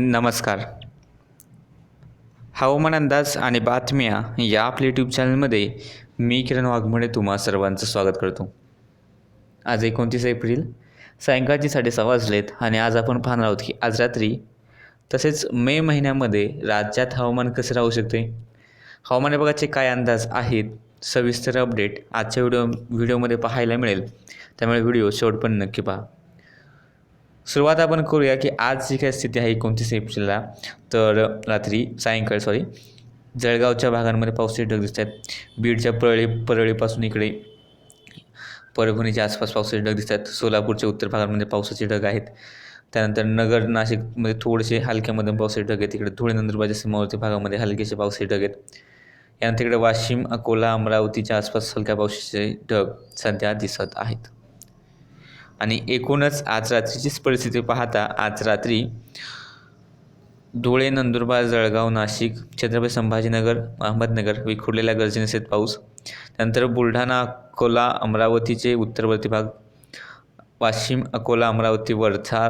नमस्कार. हवामान अंदाज आणि बातम्या या आपल्या यूट्यूब चॅनलमध्ये मी किरण वाघमोडे तुम्हा सर्वांचं स्वागत करतो. आज एकोणतीस एप्रिल सायंकाळची साडेसहा वाजलेत आणि आज आपण पाहणार आहोत की आज रात्री तसेच मे महिन्यामध्ये राज्यात हवामान कसे राहू शकते? हवामान विभागाचे काय अंदाज आहेत? सविस्तर अपडेट आजच्या व्हिडिओ व्हिडिओमध्ये पाहायला मिळेल. त्यामुळे व्हिडिओ शेवटपर्यंत नक्की पहा. सुरुवात आपण करूया की आज जी काय स्थिती आहे एकोणतीस एप्रिलला. तर रात्री सायंकाळी सॉरी जळगावच्या भागांमध्ये पावसाचे ढग दिसत आहेत. बीडच्या परळी परळीपासून इकडे परभणीच्या आसपास पावसाचे ढग दिसत आहेत. सोलापूरच्या उत्तर भागांमध्ये पावसाचे ढग आहेत. त्यानंतर नगर नाशिकमध्ये थोडेसे हलक्या मध्यम पावसाचे ढग आहेत. तिकडे धुळे नंदुरबारच्या सीमावर्ती भागामध्ये हलकेसे पावसाचे ढग आहेत. यानंतर इकडे वाशिम अकोला अमरावतीच्या आसपास हलक्या पावसाचे ढग सध्या दिसत आहेत. आणि एकूणच आज रात्रीचीच परिस्थिती पाहता आज रात्री धुळे नंदुरबार जळगाव नाशिक छत्रपती संभाजीनगर अहमदनगर विखुरलेल्या गर्जनेसहित पाऊस. त्यानंतर बुलढाणा अकोला अमरावतीचे उत्तरवर्ती भाग वाशिम अकोला अमरावती वर्धा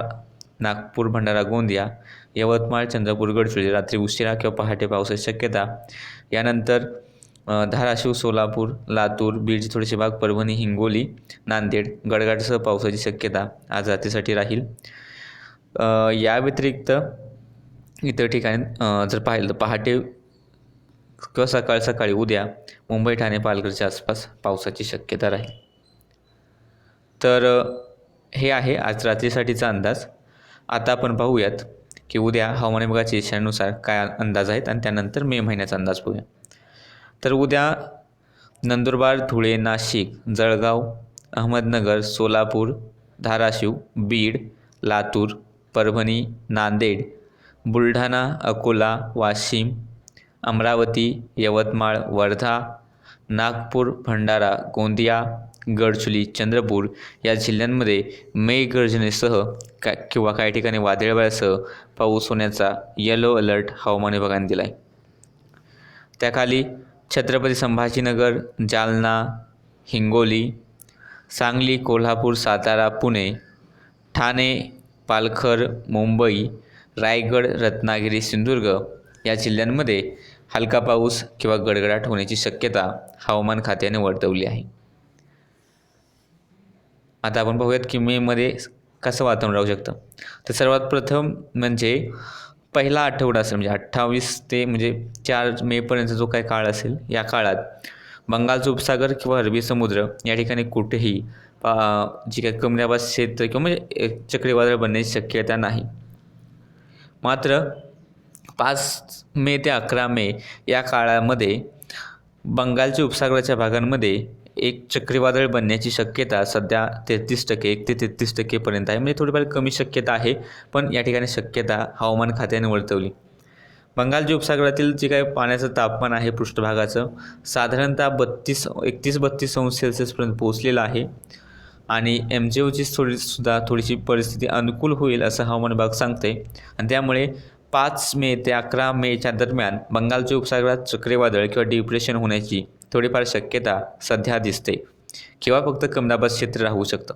नागपूर भंडारा गोंदिया यवतमाळ चंद्रपूर गडचिरोली रात्री उशिरा किंवा पहाटे पावसाची शक्यता. यानंतर धाराशिव सोलापूर लातूर बीड थोडेसे भाग परभणी हिंगोली नांदेड गडगाडसह पावसाची शक्यता आज रात्रीसाठी राहील. या व्यतिरिक्त इतर ठिकाणी जर पाहिलं तर पहाटे किंवा सकाळ सकाळी उद्या मुंबई ठाणे पालघरच्या आसपास पावसाची शक्यता राहील. तर हे आहे आज रात्रीसाठीचा अंदाज. आता आपण पाहूयात की उद्या हवामान विभागाच्या इशाऱ्यानुसार काय अंदाज आहेत आणि त्यानंतर मे महिन्याचा अंदाज पाहूया. तर उद्या नंदुरबार धुळे नाशिक जळगाव अहमदनगर सोलापूर धाराशिव बीड लातूर परभणी नांदेड बुलढाणा अकोला वाशिम अमरावती यवतमाळ वर्धा नागपूर भंडारा गोंदिया गडचुली चंद्रपूर या जिल्ह्यांमध्ये मेघगर्जनेसह का किंवा काही ठिकाणी वादळवाऱ्यासह पाऊस होण्याचा येलो अलर्ट हवामान विभागाने दिला आहे त्याखाली छत्रपती संभाजीनगर जालना हिंगोली सांगली कोल्हापूर सातारा पुणे ठाणे पालघर मुंबई रायगड रत्नागिरी सिंधुदुर्ग या जिल्ह्यांमध्ये हलका पाऊस किंवा गडगडाट होण्याची शक्यता हवामान खात्याने वर्तवली आहे. आता आपण पाहूयात की मेमध्ये कसं वातावरण राहू शकतं? तर सर्वात प्रथम म्हणजे पहिला आठवडा असेल म्हणजे अठ्ठावीस ते म्हणजे चार मेपर्यंत जो काही काळ असेल या काळात बंगालचा उपसागर किंवा अरबी समुद्र या ठिकाणी कुठेही पा- जी काही कमल्याबाद क्षेत्र किंवा म्हणजे एक चक्रीवादळ बनण्याची शक्यता नाही. मात्र पाच मे ते अकरा मे या काळामध्ये बंगालच्या उपसागराच्या भागांमध्ये एक चक्रीवादळ बनण्याची शक्यता सध्या तेहतीस टक्के एक ते तेहतीस टक्केपर्यंत आहे. म्हणजे थोडीफार कमी शक्यता आहे पण या ठिकाणी शक्यता हवामान खात्याने वर्तवली. बंगालच्या उपसागरातील जे काही पाण्याचं तापमान आहे पृष्ठभागाचं साधारणतः बत्तीस एकतीस बत्तीस अंश सेल्सिअसपर्यंत पोहोचलेलं आहे. आणि एम जे ओची थोडी सुद्धा थोडीशी परिस्थिती अनुकूल होईल असं हवामान विभाग सांगते आणि त्यामुळे पाच मे ते अकरा मेच्या दरम्यान बंगालच्या उपसागरात चक्रीवादळ किंवा डिप्रेशन होण्याची थोडीफार शक्यता सध्या दिसते किंवा फक्त कमदाबाद क्षेत्र राहू शकतं.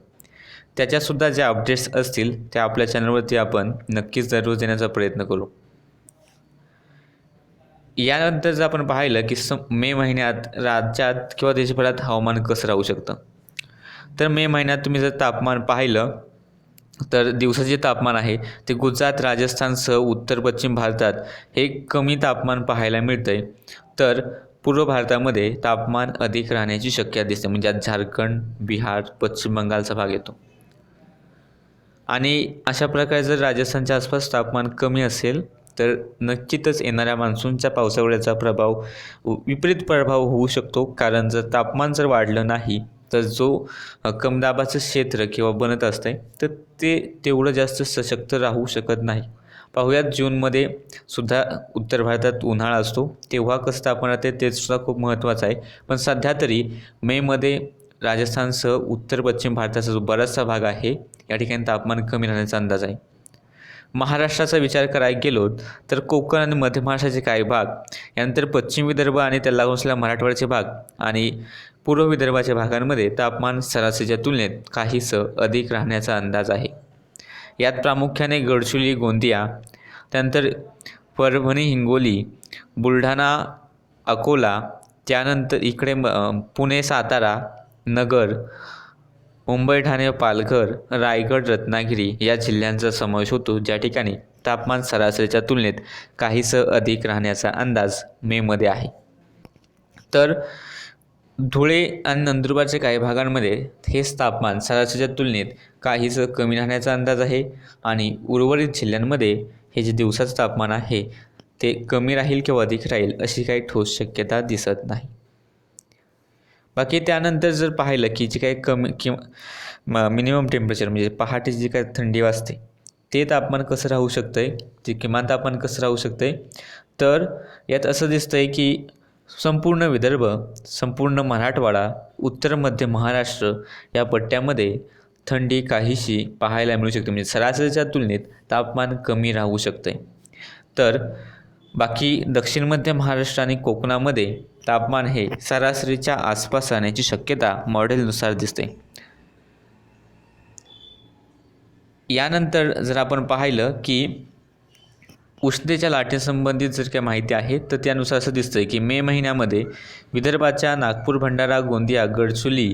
त्याच्यासुद्धा ज्या अपडेट्स असतील त्या आपल्या चॅनलवरती आपण नक्कीच दररोज देण्याचा प्रयत्न करू. यानंतर जर आपण पाहिलं की स मे महिन्यात राज्यात किंवा देशभरात हवामान कसं राहू शकतं? तर मे महिन्यात तुम्ही जर तापमान पाहिलं तर दिवसाचे तापमान आहे ते गुजरात राजस्थानसह उत्तर पश्चिम भारतात हे कमी तापमान पाहायला मिळतं आहे तर पूर्व भारतामध्ये तापमान अधिक राहण्याची शक्यता दिसते. म्हणजे आज झारखंड बिहार पश्चिम बंगालचा भाग येतो. आणि अशा प्रकारे जर राजस्थानच्या आसपास तापमान कमी असेल तर नक्कीतच येणाऱ्या मान्सूनच्या पावसावळ्याचा प्रभाव विपरीत प्रभाव होऊ शकतो. कारण जर तापमान जर वाढलं नाही तर जो कमदाबाचं क्षेत्र किंवा बनत असतंय तर ते तेवढं जास्त सशक्त राहू शकत नाही. पाहूयात जूनमध्ये सुद्धा उत्तर भारतात उन्हाळा असतो. तेव्हा कसं तापमान राहते ते सुद्धा खूप महत्त्वाचं आहे. पण सध्या तरी मेमध्ये राजस्थानसह उत्तर पश्चिम भारताचा जो बराचसा भाग आहे या ठिकाणी तापमान कमी राहण्याचा अंदाज आहे. महाराष्ट्राचा विचार करायला गेलो तर कोकण आणि मध्य महाराष्ट्राचे काही भाग यानंतर पश्चिम विदर्भ आणि त्याला लागून असलेल्या मराठवाड्याचे भाग आणि पूर्व विदर्भाच्या भागांमध्ये तापमान सरासरीच्या तुलनेत काहीसं अधिक राहण्याचा अंदाज आहे. यात प्रामुख्याने गडचिरोली गोंदिया त्यानंतर परभणी हिंगोली बुलढाणा अकोला त्यानंतर इकडे म- पुणे सातारा नगर मुंबई ठाणे पालघर रायगड रत्नागिरी या जिल्ह्यांचा समावेश होतो. ज्या ठिकाणी तापमान सरासरीच्या तुलनेत काहीसं अधिक राहण्याचा अंदाज मेमध्ये आहे. तर धुळे आणि नंदुरबारच्या काही भागांमध्ये हेच तापमान सरासरीच्या तुलनेत काहीसं कमी राहण्याचा अंदाज आहे आणि उर्वरित जिल्ह्यांमध्ये हे जे दिवसाचं तापमान आहे ते कमी राहील किंवा अधिक राहील अशी काही ठोस शक्यता दिसत नाही. बाकी त्यानंतर जर पाहिलं की जे काही कमी किंवा मिनिमम टेम्परेचर म्हणजे पहाटे जी काही थंडी वाजते ते तापमान कसं राहू शकतं आहे ते किमान तापमान कसं राहू शकतं आहे तर यात असं दिसतं आहे की संपूर्ण विदर्भ संपूर्ण मराठवाडा उत्तर मध्य महाराष्ट्र या पट्ट्यामध्ये थंडी काहीशी पाहायला मिळू शकते. म्हणजे सरासरीच्या तुलनेत तापमान कमी राहू शकते. तर बाकी दक्षिण मध्य महाराष्ट्र आणि कोकणामध्ये तापमान हे सरासरीच्या आसपास राहण्याची शक्यता मॉडेलनुसार दिसते. यानंतर जर आपण पाहिलं की उष्णतेच्या लाटेसंबंधित जर काही माहिती आहे तर त्यानुसार असं दिसतं आहे की मे महिन्यामध्ये विदर्भाच्या नागपूर भंडारा गोंदिया गडचुली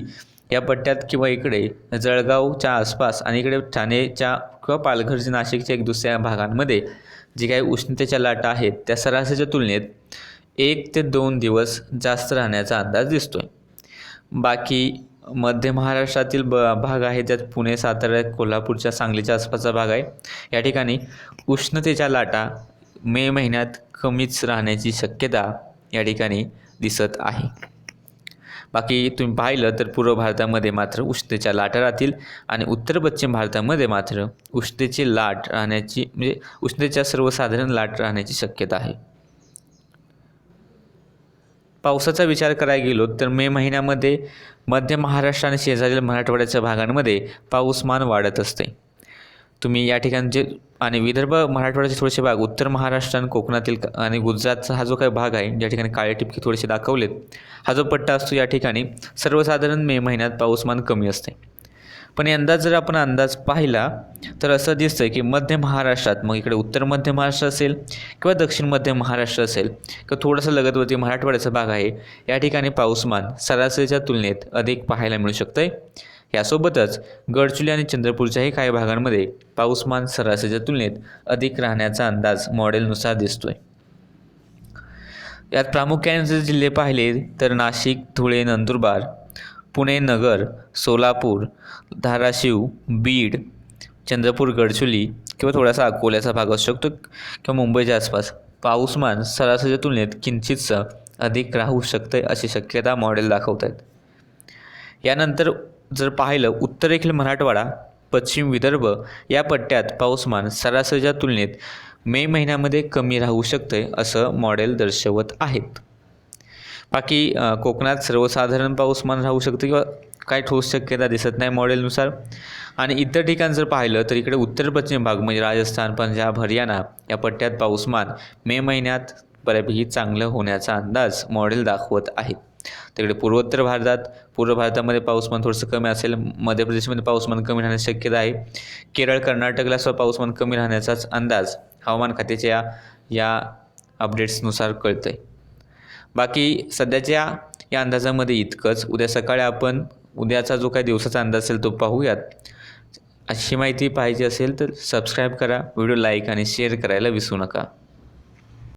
या पट्ट्यात किंवा इकडे जळगावच्या आसपास आणि इकडे ठाणेच्या किंवा पालघर जे नाशिकच्या एक दुसऱ्या भागांमध्ये जी काही उष्णतेच्या लाटा आहेत त्या सरासरीच्या तुलनेत एक ते दोन दिवस जास्त राहण्याचा अंदाज दिसतो आहे बाकी मध्य महाराष्ट्रातील ब भाग आहे त्यात पुणे सातारा कोल्हापूरच्या सांगलीच्या आसपासचा भाग आहे. या ठिकाणी उष्णतेच्या लाटा मे महिन्यात कमीच राहण्याची शक्यता या ठिकाणी दिसत आहे. बाकी तुम्ही पाहिलं तर पूर्व भारतामध्ये मात्र उष्णतेच्या लाटा राहतील आणि उत्तर पश्चिम भारतामध्ये मात्र उष्णतेची लाट राहण्याची म्हणजे उष्णतेच्या सर्वसाधारण लाट राहण्याची शक्यता आहे. पावसाचा विचार करायला गेलो तर मे महिन्यामध्ये मध्य महाराष्ट्र आणि शेजारील मराठवाड्याच्या भागांमध्ये पाऊसमान वाढत असते. तुम्ही या ठिकाणचे आणि विदर्भ मराठवाड्याचे थोडेसे भाग उत्तर महाराष्ट्र आणि कोकणातील आणि गुजरातचा हा जो काही भाग आहे ज्या ठिकाणी काळे टिपके थोडेसे दाखवलेत हा जो पट्टा असतो या ठिकाणी सर्वसाधारण मे महिन्यात पाऊसमान कमी असते. पण यंदा जर आपण अंदाज पाहिला तर असं दिसतं की मध्य महाराष्ट्रात मग इकडे उत्तर मध्य महाराष्ट्र असेल किंवा दक्षिण मध्य महाराष्ट्र असेल किंवा थोडंसं लगतवरती मराठवाड्याचा भाग आहे. या ठिकाणी पाऊसमान सरासरीच्या तुलनेत अधिक पाहायला मिळू शकतं आहे यासोबतच गडचुली आणि चंद्रपूरच्याही काही भागांमध्ये पाऊसमान सरासरीच्या तुलनेत अधिक राहण्याचा अंदाज मॉडेलनुसार दिसतोय. यात प्रामुख्याने जर जिल्हे पाहिले तर नाशिक धुळे नंदुरबार पुणे नगर सोलापूर धाराशिव बीड चंद्रपूर गडचुली किंवा थोडासा अकोल्याचा भाग असू शकतो किंवा मुंबईच्या आसपास. पाऊसमान सरासरीच्या तुलनेत किंचितसं अधिक राहू शकते अशी शक्यता मॉडेल दाखवत आहेत यानंतर जर पाहिलं उत्तरेखील मराठवाडा पश्चिम विदर्भ या पट्ट्यात पाऊसमान सरासरीच्या तुलनेत मे महिन्यामध्ये कमी राहू शकते असं मॉडेल दर्शवत आहेत. बाकी कोकणात सर्वसाधारण पाऊसमान राहू शकतं किंवा काही ठोस शक्यता दिसत नाही मॉडेलनुसार. आणि इतर ठिकाण जर पाहिलं तर इकडे उत्तर पश्चिम भाग म्हणजे राजस्थान पंजाब हरियाणा या पट्ट्यात पाऊसमान मे महिन्यात बऱ्यापैकी चांगलं होण्याचा अंदाज मॉडेल दाखवत आहे. तिकडे पूर्वोत्तर भारतात पूर्व भारतामध्ये पाऊसमान थोडंसं कमी असेल मध्य प्रदेशमध्ये पाऊसमान कमी राहण्याची शक्यता आहे. केरळ कर्नाटकला सुद्धा पाऊसमान कमी राहण्याचाच अंदाज हवामान खात्याच्या या अपडेट्सनुसार कळतं आहे बाकी सध्याच्या या अंदाजामध्ये इतकंच. उद्या सकाळी आपण उद्याचा जो काही दिवसाचा अंदाज असेल तो पाहूयात. अशी माहिती पाहिजे असेल तर सबस्क्राईब करा व्हिडिओ लाईक आणि शेअर करायला विसरू नका.